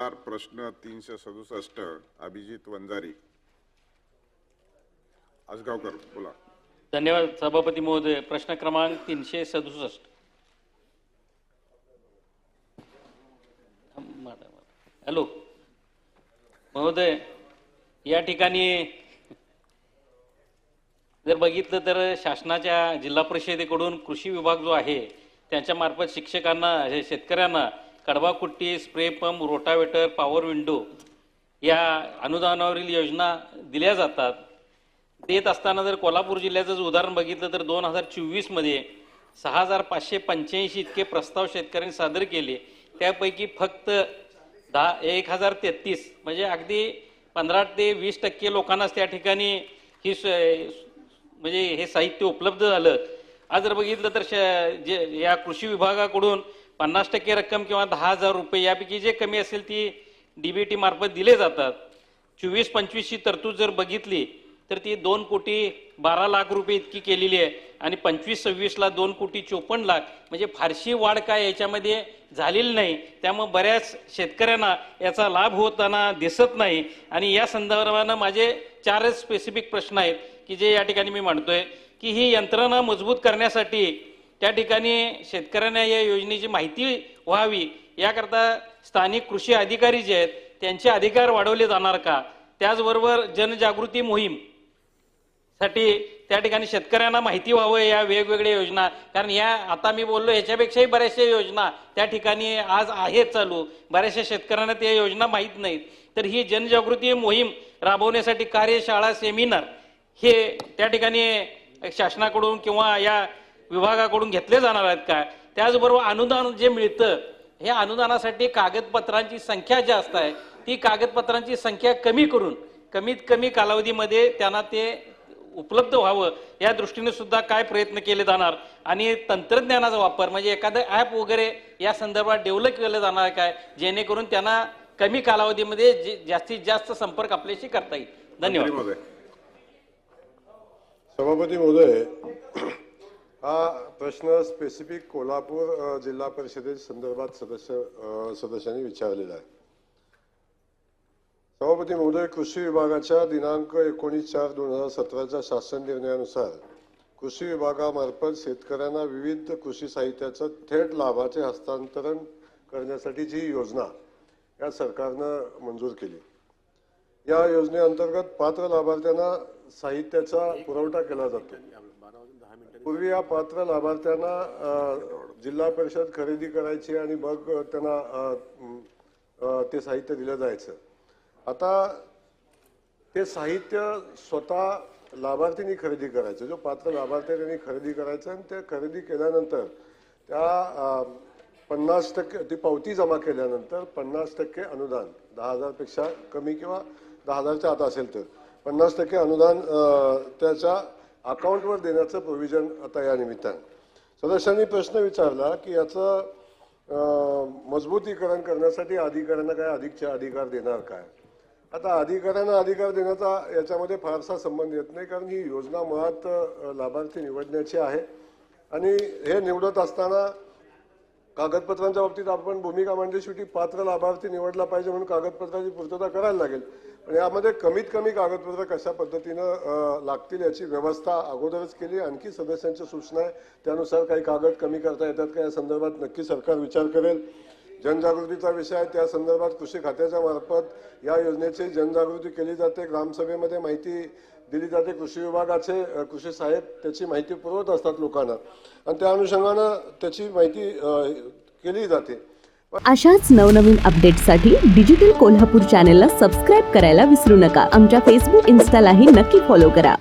चार प्रश्न तीनशे सदुसष्ट अभिजित वंजारी. आसगावकर बोला. धन्यवाद सभापती महोदय. प्रश्न क्रमांक तीनशे सदुसष्ट. हॅलो. महोदय या ठिकाणी जर बघितलं तर शासनाच्या जिल्हा परिषदेकडून कृषी विभाग जो आहे त्यांच्यामार्फत शिक्षकांना शेतकऱ्यांना कडवाकुट्टी spray pump rotavator power window या अनुदानावरील योजना दिल्या जातात. देत असताना जर कोल्हापूर जिल्ह्याचं जर उदाहरण बघितलं तर दोन हजार चोवीसमध्ये सहा हजार पाचशे पंच्याऐंशी इतके प्रस्ताव शेतकऱ्यांनी सादर केले. त्यापैकी फक्त दहा एक हजार तेहतीस म्हणजे अगदी पंधरा ते वीस टक्के लोकांनाच त्या ठिकाणी ही स- म्हणजे हे साहित्य उपलब्ध झालं. आज जर बघितलं तर श- जे या कृषी विभागाकडून पन्नास टक्के रक्कम किंवा दहा हजार रुपये यापैकी जे कमी असेल ती डीबीटी मार्फत दिले जातात. चोवीस पंचवीसची तरतूद जर बघितली तर ती दोन कोटी बारा लाख रुपये इतकी केलेली आहे. आणि पंचवीस सव्वीसला दोन कोटी चोपन्न लाख म्हणजे फारशी वाढ काय याच्यामध्ये झालेली नाही. त्यामुळे बऱ्याच शेतकऱ्यांना याचा लाभ होताना दिसत नाही. आणि या संदर्भानं माझे चारच स्पेसिफिक प्रश्न आहेत की जे या ठिकाणी मी मांडतोय की ही यंत्रणा मजबूत करण्यासाठी त्या ठिकाणी शेतकऱ्यांना या योजनेची माहिती व्हावी. याकरता स्थानिक कृषी अधिकारी जे आहेत त्यांचे अधिकार वाढवले जाणार का? त्याचबरोबर जनजागृती मोहीमसाठी त्या ठिकाणी शेतकऱ्यांना माहिती व्हावं या वेगवेगळ्या योजना. कारण या आता मी बोललो ह्याच्यापेक्षाही बऱ्याचशा योजना त्या ठिकाणी आज आहेत चालू. बऱ्याचशा शेतकऱ्यांना त्या योजना माहीत नाहीत. तर ही जनजागृती मोहीम राबवण्यासाठी कार्यशाळा सेमिनार हे त्या ठिकाणी शासनाकडून किंवा या विभागाकडून घेतले जाणार आहेत का त्याचबरोबर अनुदान जे मिळतं हे अनुदानासाठी कागदपत्रांची संख्या जास्त आहे. ती कागदपत्रांची संख्या कमी करून कमीत कमी कालावधीमध्ये त्यांना ते उपलब्ध व्हावं या दृष्टीने सुद्धा काय प्रयत्न केले जाणार? आणि तंत्रज्ञानाचा वापर म्हणजे एखादं ॲप वगैरे या संदर्भात डेव्हलप केलं जाणार आहे काय? जेणेकरून त्यांना कमी कालावधीमध्ये जास्तीत जास्त संपर्क आपल्याशी करता येईल. धन्यवाद. सभापती महोदय हा प्रश्न स्पेसिफिक कोल्हापूर जिल्हा परिषदे संदर्भात सदस्य सदस्यांनी विचारलेला आहे. सभापती महोदय कृषी विभागाच्या दिनांक एकोणीस चार दोन हजार सतराच्या शासन निर्णयानुसार कृषी विभागामार्फत शेतकऱ्यांना विविध कृषी साहित्याचं थेट लाभाचे हस्तांतरण करण्यासाठी जी योजना या सरकारनं मंजूर केली. या योजनेअंतर्गत पात्र लाभार्थ्यांना साहित्याचा पुरवठा केला जातो. पूर्वी या पात्र लाभार्थ्यांना जिल्हा परिषद खरेदी करायची आणि मग त्यांना ते साहित्य दिलं जायचं. आता ते साहित्य स्वतः लाभार्थींनी खरेदी करायचं. जो पात्र लाभार्थी त्यांनी खरेदी करायचं आणि ते खरेदी केल्यानंतर त्या पन्नास टक्के ती पावती जमा केल्यानंतर पन्नास टक्के अनुदान दहा हजारपेक्षा कमी किंवा दहा हजारच्या आत असेल तर. पन्नास टक्के अनुदान त्याच्या अकाउंटवर देण्याचं प्रोव्हिजन आता या निमित्तानं. सदस्यांनी प्रश्न विचारला की याचं मजबूतीकरण करण्यासाठी अधिकाऱ्यांना काय अधिकचे अधिकार देणार काय? आता अधिकाऱ्यांना अधिकार देण्याचा याच्यामध्ये फारसा संबंध येत नाही कारण ही योजना मुळात लाभार्थी निवडण्याची आहे. आणि हे निवडत असताना कागदपत्रांच्या बाबतीत आपण भूमिका मांडली शेवटी पात्र लाभार्थी निवडला पाहिजे म्हणून कागदपत्राची पूर्तता करायला लागेल. पण यामध्ये कमीत कमी कागदपत्र कशा पद्धतीनं लागतील याची व्यवस्था अगोदरच केली. आणखी सदस्यांच्या सूचना आहे. त्यानुसार काही कागद कमी करता येतात का या संदर्भात नक्की सरकार विचार करेल. जनजागृतीचा विषय आहे. त्या संदर्भात कृषी खात्याच्या मार्फत या योजनेची जनजागृती केली जाते. ग्रामसभेमध्ये माहिती दिली जाते. कृषी विभागाचे कृषी साहेब त्याची माहिती पुरवत असतात लोकांना. आणि त्या अनुषंगानं त्याची माहिती केली जाते. अशाच नवनवीन अपडेट्ससाठी डिजिटल कोल्हापूर चॅनेलला सबस्क्राईब करायला विसरू नका. आमच्या फेसबुक इन्स्टालाही नक्की फॉलो करा.